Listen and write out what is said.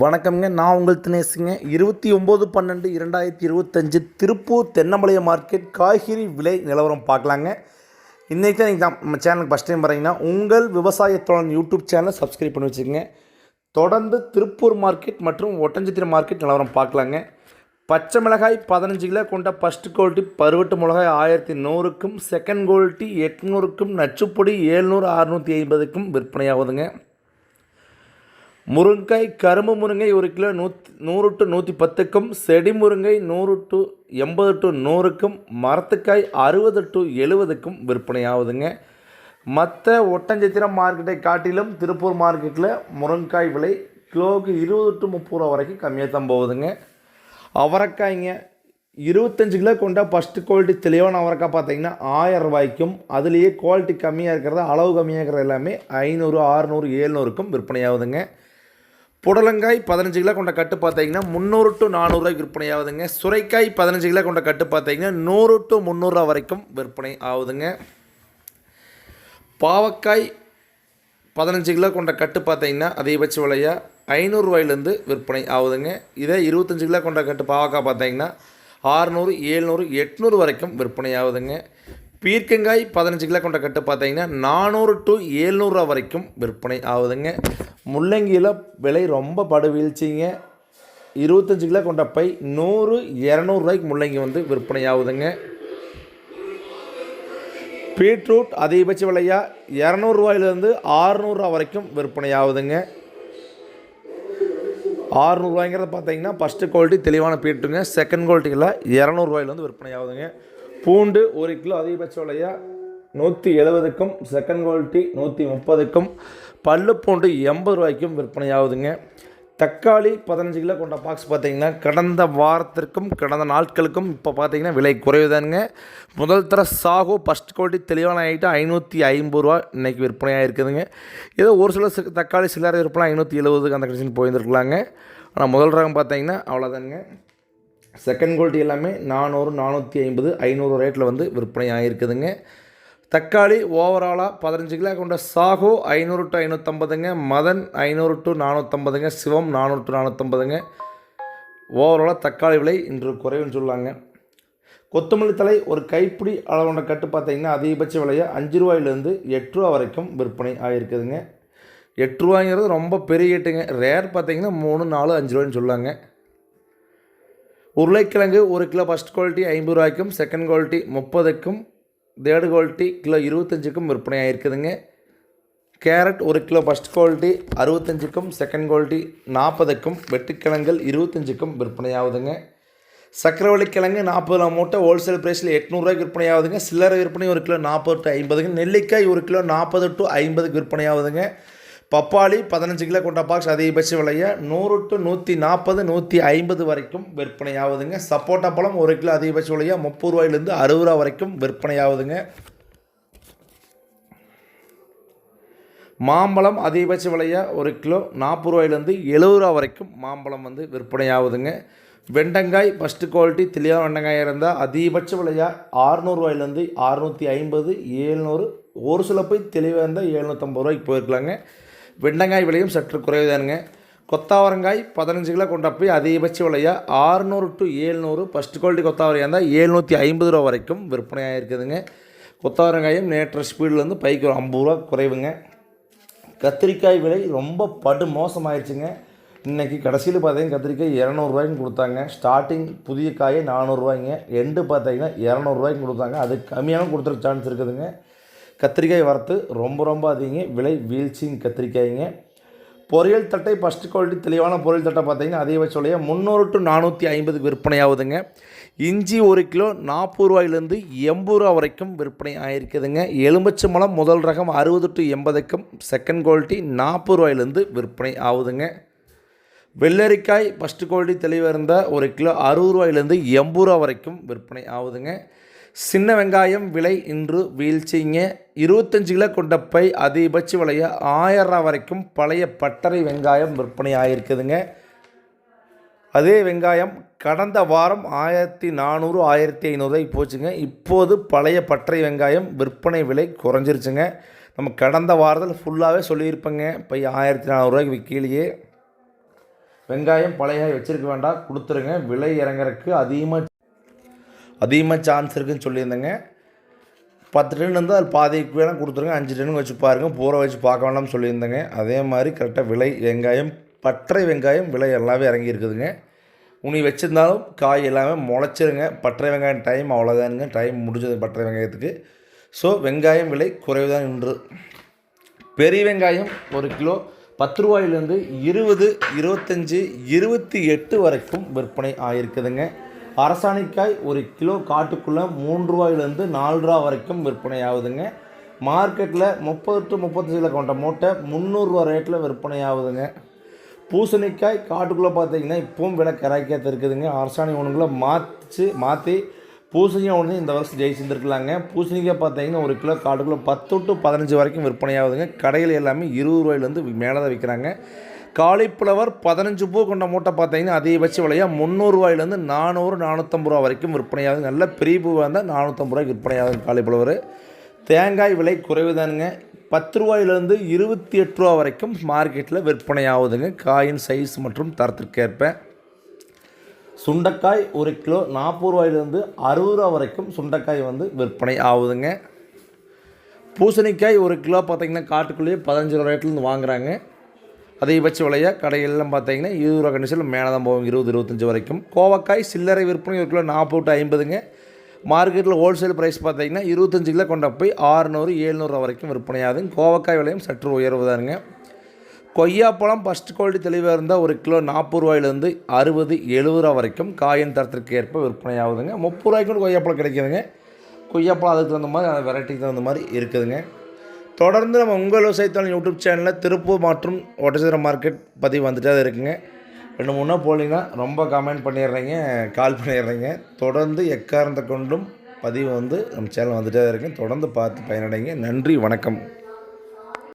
வணக்கம்ங்க. நான் உங்கள் தினேசுங்க. இருபத்தி ஒம்பது பன்னெண்டு இரண்டாயிரத்தி இருபத்தஞ்சு திருப்பூர் தென்னமலைய மார்க்கெட் காய்கறி விலை நிலவரம் பார்க்கலாங்க. இன்றைக்கி தான் நீங்கள் நம்ம சேனலுக்கு ஃபஸ்ட் டைம் வரீங்கன்னா உங்கள் விவசாயத்தோட யூடியூப் சேனலை சப்ஸ்கிரைப் பண்ணி வச்சுக்கோங்க. தொடர்ந்து திருப்பூர் மார்க்கெட் மற்றும் ஒட்டஞ்சத்திரம் மார்க்கெட் நிலவரம் பார்க்கலாங்க. பச்சை மிளகாய் பதினஞ்சு கிலோ கொண்ட ஃபஸ்ட் குவாலிட்டி பருவட்டு மிளகாய் ஆயிரத்தி நூறுக்கும் செகண்ட் குவாலிட்டி எட்நூறுக்கும் நச்சுப்பொடி ஏழ்நூறு அறுநூற்றி ஐம்பதுக்கும் விற்பனையாகுதுங்க. முருங்காய் கரும்பு முருங்கை ஒரு கிலோ நூத் நூறு டு நூற்றி பத்துக்கும் செடி முருங்கை நூறு டு எண்பது டு நூறுக்கும் மரத்துக்காய் அறுபது டு எழுபதுக்கும் விற்பனையாகுதுங்க. மற்ற ஒட்டஞ்சத்திரம் மார்க்கெட்டை காட்டிலும் திருப்பூர் மார்க்கெட்டில் முருங்காய் விலை கிலோவுக்கு இருபது டு முப்பது ரூபா வரைக்கும் கம்மியாக தான் போகுதுங்க. அவரைக்காய்ங்க இருபத்தஞ்சு கிலோ கொண்ட ஃபஸ்ட்டு குவாலிட்டி தெளிவான அவரைக்காய் பார்த்தீங்கன்னா ஆயிரம் ரூபாய்க்கும் அதுலேயே குவாலிட்டி கம்மியாக இருக்கிறத அளவு கம்மியாக இருக்கிறது எல்லாமே ஐநூறு ஆறுநூறு ஏழ்நூறுக்கும் விற்பனையாகுதுங்க. புடலங்காய் பதினஞ்சு கிலோ கொண்ட கட்டு பார்த்தீங்கன்னா முந்நூறு டு நானூறுரூவா விற்பனை ஆகுதுங்க சுரைக்காய் பதினஞ்சு கிலோ கொண்ட கட்டு பார்த்தீங்கன்னா நூறு டு முந்நூறுரூவா வரைக்கும் விற்பனை ஆகுதுங்க. பாவக்காய் பதினஞ்சு கிலோ கொண்ட கட்டு பார்த்தீங்கன்னா அதிகபட்ச விலையாக ஐநூறுரூவாயிலேருந்து விற்பனை ஆகுதுங்க. இதே இருபத்தஞ்சு கிலோ கொண்ட கட்டு பாவக்காய் பார்த்தீங்கன்னா ஆறுநூறு ஏழ்நூறு எட்நூறு வரைக்கும் விற்பனை ஆகுதுங்க. பீர்க்கங்காய் பதினஞ்சு கிலோ கொண்ட கட்டு பார்த்தீங்கன்னா நானூறு டு ஏழ்நூறுரூவா வரைக்கும் விற்பனை ஆகுதுங்க. முள்ளங்கியில் விலை ரொம்ப படு வீழ்ச்சிங்க இருபத்தஞ்சு கிலோ கொண்ட பை நூறு இரநூறுவாய்க்கு முள்ளங்கி வந்து விற்பனை ஆகுதுங்க. பீட்ரூட் அதிகபட்ச விலையாக இரநூறுவாயிலேருந்து ஆறுநூறுவா வரைக்கும் விற்பனை ஆகுதுங்க. ஆறுநூறுவாய்ங்கிறத பார்த்தீங்கன்னா ஃபஸ்ட்டு குவாலிட்டி தெளிவான பீட்ருங்க. செகண்ட் குவாலிட்டியில் இரநூறுவாயிலேருந்து விற்பனை ஆகுதுங்க. பூண்டு ஒரு கிலோ அதிகபட்ச விலையாக நூற்றி எழுபதுக்கும் செகண்ட் குவாலிட்டி நூற்றி முப்பதுக்கும். பல்லு பூண்டு எண்பது ரூபாய்க்கும் விற்பனை ஆகுதுங்க தக்காளி பதினஞ்சு கிலோ கொண்ட பாக்ஸ் பார்த்தீங்கன்னா கடந்த வாரத்திற்கும் கடந்த நாட்களுக்கும் இப்போ பார்த்தீங்கன்னா விலை குறைவுதானுங்க. முதல் தர சாகு ஃபஸ்ட் குவாலிட்டி தெளிவான ஐட்டம் ஐநூற்றி ஐம்பது ரூபா இன்றைக்கி விற்பனையாக இருக்குதுங்க ஏதோ ஒரு சில தக்காளி சில்லறை விற்பனை ஐநூற்றி எழுபதுக்கு அந்த கண்டிஷன் போயிருந்துருக்கலாங்க. ஆனால் முதல் ரகம் பார்த்தீங்கன்னா அவ்வளோதானுங்க செகண்ட் குவாலிட்டி எல்லாமே நானூறு நானூற்றி ஐம்பது ஐநூறு ரேட்டில் வந்து விற்பனை ஆகிருக்குதுங்க தக்காளி ஓவராலாக பதினஞ்சு கிலோ கொண்ட சாகோ ஐநூறு டு ஐநூற்றம்பதுங்க மதன் ஐநூறு டு நானூற்றம்பதுங்க சிவம் நானூறு டு நானூற்றம்பதுங்க ஓவராலாக தக்காளி விலை இன்று குறைவுன்னு சொல்லாங்க. கொத்தமல்லி தலை ஒரு கைப்பிடி அளவுண்ட கட்டு பார்த்தீங்கன்னா அதிகபட்ச விலையை அஞ்சு ரூபாயிலேருந்து எட்டு ரூபா வரைக்கும் விற்பனை ஆகிருக்குதுங்க எட்டு ரூபாங்கிறது ரொம்ப பெரிய கேட்டுங்க ரேர் பார்த்தீங்கன்னா மூணு நாலு அஞ்சு ரூபான்னு சொல்லாங்க. உருளைக்கிழங்கு ஒரு கிலோ ஃபஸ்ட் குவாலிட்டி ஐம்பது ரூபாய்க்கும் செகண்ட் குவாலிட்டி முப்பதுக்கும் தேர்டு குவாலிட்டி கிலோ இருபத்தஞ்சுக்கும் விற்பனை ஆகிருக்குதுங்க கேரட் ஒரு கிலோ ஃபஸ்ட் குவாலிட்டி அறுபத்தஞ்சுக்கும் செகண்ட் குவாலிட்டி நாற்பதுக்கும் வெட்டுக்கிழங்குகள் இருபத்தஞ்சுக்கும் விற்பனை ஆகுதுங்க சக்கரவள்ளி கிழங்கு நாற்பது ரூபா மூட்டை ஹோல்சேல் ப்ரைஸில் எட்நூறுரூவாய்க்கு விற்பனை ஆகுதுங்க சில்லறை விற்பனை ஒரு கிலோ நாற்பது டு ஐம்பதுங்க நெல்லிக்காய் ஒரு கிலோ நாற்பது டு ஐம்பதுக்கு விற்பனை ஆகுதுங்க பப்பாளி பதினஞ்சு கிலோ கொண்ட பாக்ஸ் அதிகபட்ச விலையை நூறு டு நூற்றி நாற்பது நூற்றி ஐம்பது வரைக்கும் விற்பனை ஆகுதுங்க சப்போட்டா பழம் ஒரு கிலோ அதிகபட்ச விலையாக முப்பது ரூபாயிலேருந்து அறுபது ரூபா வரைக்கும் விற்பனை ஆகுதுங்க மாம்பழம் அதிகபட்ச விலையாக ஒரு கிலோ நாற்பது ரூபாயிலேருந்து எழுபது ரூபா வரைக்கும் மாம்பழம் வந்து விற்பனை ஆகுதுங்க வெண்டங்காய் ஃபஸ்ட்டு குவாலிட்டி தெளிவான வெண்டங்காய் இருந்தால் அதிகபட்ச விலையாக ஆறுநூறுவாயிலேருந்து அறுநூற்றி ஐம்பது ஏழ்நூறு ஒரு சில போய் தெளிவாக இருந்தால் எழுநூற்றம்பது ரூபாய்க்கு போயிருக்கலாங்க. வெண்டங்காய் விலையும் சற்று குறைவுதானுங்க. கொத்தாவரங்காய் பதினஞ்சு கிலோ கொண்ட போய் அதிகபட்ச விலையாக ஆறுநூறு டு ஏழ்நூறு. ஃபஸ்ட் குவாலிட்டி கொத்தாவரையாக இருந்தால் ஏழ்நூற்றி ஐம்பது ரூபா வரைக்கும் விற்பனையாக இருக்குதுங்க. கொத்தாவரங்காயும் நேற்று ஸ்பீட்லேருந்து பைக்கு ஒரு ஐம்பது ரூபா குறைவுங்க. கத்திரிக்காய் விலை ரொம்ப படு மோசமாயிடுச்சுங்க இன்றைக்கி கடைசியில் பார்த்தீங்கன்னா கத்திரிக்காய் இரநூறுவாய்க்கு கொடுத்தாங்க. ஸ்டார்டிங் புதிய காயை நானூறுரூவாய்ங்க எண்டு பார்த்தீங்கன்னா இரநூறுவாய்க்கு கொடுத்தாங்க. அது கம்மியாகவும் கொடுத்துருக்க சான்ஸ் இருக்குதுங்க. கத்திரிக்காய் வரத்து ரொம்ப ரொம்ப அதிகங்க. விலை வீழ்ச்சிங்க கத்திரிக்காய்ங்க. பொரியல் தட்டை ஃபஸ்ட் குவாலிட்டி தெளிவான பொரியல் தட்டை பார்த்தீங்கன்னா அதே வச்சோடைய முந்நூறு டு நானூற்றி ஐம்பதுக்கு விற்பனை ஆகுதுங்க இஞ்சி ஒரு கிலோ நாற்பது ரூபாயிலேருந்து எண்பது ரூபா வரைக்கும் விற்பனை ஆகிருக்குதுங்க எலும்பச்சம்பழம் முதல் ரகம் அறுபது டு எண்பதுக்கும் செகண்ட் குவாலிட்டி நாற்பது ரூபாயிலேருந்து விற்பனை ஆகுதுங்க. வெள்ளரிக்காய் ஃபஸ்ட்டு குவாலிட்டி தெளிவாக இருந்தால் ஒரு கிலோ அறுபது ரூபாயிலேருந்து எண்பது ரூபா வரைக்கும் விற்பனை ஆகுதுங்க. சின்ன வெங்காயம் விலை இன்று வீழ்ச்சிங்க. இருபத்தஞ்சு கிலோ கொண்ட பை அதிகபட்ச விலையை ஆயிரம் ரூபா வரைக்கும் பழைய பட்டறை வெங்காயம் விற்பனை ஆகிருக்குதுங்க அதே வெங்காயம் கடந்த வாரம் ஆயிரத்தி நானூறு ஆயிரத்தி ஐநூறுரூவாய்க்கு போச்சுங்க. இப்போது பழைய பட்டறை வெங்காயம் விற்பனை விலை குறைஞ்சிருச்சுங்க. நம்ம கடந்த வாரத்தில் ஃபுல்லாகவே சொல்லியிருப்பேங்க. இப்போ ஆயிரத்தி நானூறுரூவாய்க்கு கீழேயே வெங்காயம் பழைய வச்சிருக்க வேண்டாம். கொடுத்துருங்க. விலை இறங்குறதுக்கு அதிகமாக அதிகமாக சான்ஸ் இருக்குன்னு சொல்லியிருந்தேங்க. பத்து டன் இருந்தால் அது பாதிக்கு வேணால் கொடுத்துருங்க. அஞ்சு டன்னு வச்சு பாருங்கள் பூரா வச்சு பார்க்க வேண்டாம்னு சொல்லியிருந்தேங்க. அதே மாதிரி கரெக்டாக விலை வெங்காயம் பற்றை வெங்காயம் விலை எல்லாமே இறங்கி இருக்குதுங்க. உனி வச்சுருந்தாலும் காய் எல்லாமே முளைச்சிருங்க. பற்றை வெங்காயம் டைம் அவ்வளோதானுங்க டைம் முடிஞ்சது பற்றை வெங்காயத்துக்கு. ஸோ வெங்காயம் விலை குறைவுதான் இன்று. பெரிய வெங்காயம் ஒரு கிலோ பத்து ரூபாயிலேருந்து இருபது இருபத்தஞ்சி இருபத்தி எட்டு வரைக்கும் விற்பனை ஆகிருக்குதுங்க அரசாணிக்காய் ஒரு கிலோ காட்டுக்குள்ளே மூன்று ரூபாயிலேருந்து நாலு ரூபா வரைக்கும் விற்பனை ஆகுதுங்க மார்க்கெட்டில் முப்பது டு முப்பத்தஞ்சில் கொண்ட மூட்டை முந்நூறுரூவா ரேட்டில் விற்பனை ஆகுதுங்க பூசணிக்காய் காட்டுக்குள்ளே பார்த்தீங்கன்னா இப்போவும் விலை கராய்க்காத்து இருக்குதுங்க. அரசாணி ஒன்றுங்களை மாற்றி மாற்றி பூசணிக்காய் ஒன்று இந்த வருஷம் ஜெயிச்சிருந்துருக்கலாங்க. பூசணிக்காய் பார்த்தீங்கன்னா ஒரு கிலோ காட்டுக்குள்ளே பத்து டு பதினஞ்சு வரைக்கும் விற்பனை ஆகுதுங்க கடைகள் எல்லாமே இருபது ரூபாயிலேருந்து மேலே தான் விற்கிறாங்க. காலிஃப்ளவர் பதினஞ்சு பூ கொண்ட மூட்டை பார்த்தீங்கன்னா அதிகபட்ச விலையாக முந்நூறுரூவாயிலேருந்து நானூறு நானூற்றம்பது ரூபா வரைக்கும் விற்பனை ஆகுது நல்ல பெரிய பூவாக இருந்தால் நானூற்றம்பது ரூபாய்க்கு விற்பனை ஆகுது காலிஃப்ளவர். தேங்காய் விலை குறைவு தானுங்க பத்து ரூபாயிலேருந்து இருபத்தி எட்டு ரூபா வரைக்கும் மார்க்கெட்டில் விற்பனை ஆகுதுங்க காயின் சைஸ் மற்றும் தரத்திற்கேற்ப. சுண்டைக்காய் ஒரு கிலோ நாற்பது ரூபாயிலேருந்து அறுபது ரூபா வரைக்கும் சுண்டைக்காய் வந்து விற்பனை ஆகுதுங்க. பூசணிக்காய் ஒரு கிலோ பார்த்தீங்கன்னா காட்டுக்குள்ளேயே பதினஞ்சு ரூபா ரேட்லேருந்து வாங்குறாங்க. அதிகபட்ச விலையாக கடையெல்லாம் பார்த்தீங்கன்னா இருபது ரூபா கண்டிஷனில் மேலே தான் போகும் இருபது இருபத்தஞ்சி வரைக்கும். கோவக்காய் சில்லறை விற்பனை ஒரு கிலோ நாற்பது டு ஐம்பதுங்க. மார்க்கெட்டில் ஹோல்சேல் ப்ரைஸ் பார்த்தீங்கன்னா இருபத்தஞ்சு கிலோ கொண்ட போய் ஆறுநூறு ஏழ்நூறுவா வரைக்கும் விற்பனையாகுதுங்க. கோவக்காய் விலையும் சற்று உயர்வுதாருங்க கொய்யாப்பழம் ஃபஸ்ட் குவாலிட்டி தெளிவாக இருந்தால் ஒரு கிலோ நாற்பது ரூபாயிலேருந்து அறுபது எழுபது ரூபா வரைக்கும் காயின் தரத்திற்கு ஏற்ப விற்பனை ஆகுதுங்க முப்பது ரூபாய்க்கு கூட கொய்யாப்பழம் கிடைக்குதுங்க. கொய்யாப்பழம் அதுக்கு தகுந்த மாதிரி அந்த வெரைட்டிக்கு தகுந்த மாதிரி இருக்குதுங்க. தொடர்ந்து நம்ம உங்கள் விவசாயத்தாளன் யூடியூப் சேனலில் திருப்பூர் மற்றும் ஒட்டச்சத்திர மார்க்கெட் பதிவு வந்துட்டே தான் இருக்குங்க. ரெண்டு மூணு போலிங்கன்னா ரொம்ப கமெண்ட் பண்ணிடுறீங்க கால் பண்ணிடுறீங்க. தொடர்ந்து எக்காரணத்தை கொண்டும் பதிவு வந்து நம்ம சேனல் வந்துட்டே தான் இருக்குங்க. தொடர்ந்து பார்த்து பயனடைங்க. நன்றி வணக்கம்.